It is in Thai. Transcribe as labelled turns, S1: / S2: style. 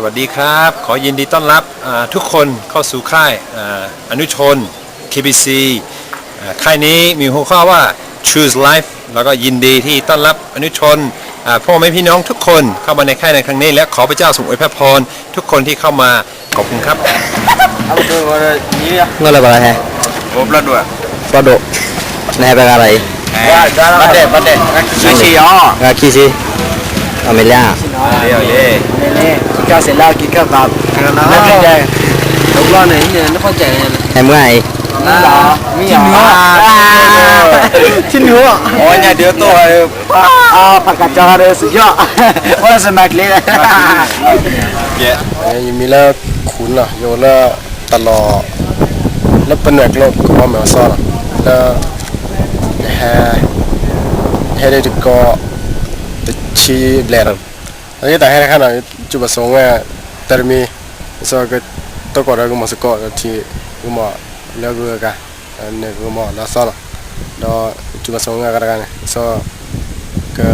S1: สวัสดีครับ ขอยินดีต้อนรับอ่าทุกคนเข้าสู่ค่ายอ่าอนุชน KBC อ่าค่ายนี้มีหัวข้อว่า Choose Life แล้วก็ยินดีที่ต้อนรับอนุชนอ่าพ่อแม่พี่น้องทุกคนเข้ามาในค่ายในครั้งนี้ และขอพระเจ้าทรงอวยพรทุกคนที่เข้ามาขอบคุณครับ
S2: Ngô là bà là hè?
S1: Ủa, lên rồi
S2: Có độ. Này bà là gì?
S1: Bắt đẹp, bắt đẹp. Suy suy đó.
S2: Gà kia gì? Ở Mỹ Lạ.
S1: Đi rồi, đi.
S3: Cho sẽ lao kỹ các bạn Nó không chạy Đúng lo này nó không chạy này
S2: Em gái.
S3: Nó là Chín hứa Chín hứa
S1: Ôi, nhà đứa tôi.
S3: À, phải cả cho đây sự dọ Ôi, sẽ mạch lên
S1: Yeah.
S4: ยังมีแล้วขุนอะโยนแล้วตลอดแล้ วเป็นแบบโลกก็ไม่ซ้อนแล้วแฮแฮได้ถึงก็ตชีแบลร์อันนี้แต่ให้ขนาดจุดประสงค์อะแต่มีสก็ตัวก่อนเราก็มาสกอตที่ก็มาแล้วก็กันอันนี้ก็มาแล้วซ้อนแล้วจุดประสงค์กันกัน so ke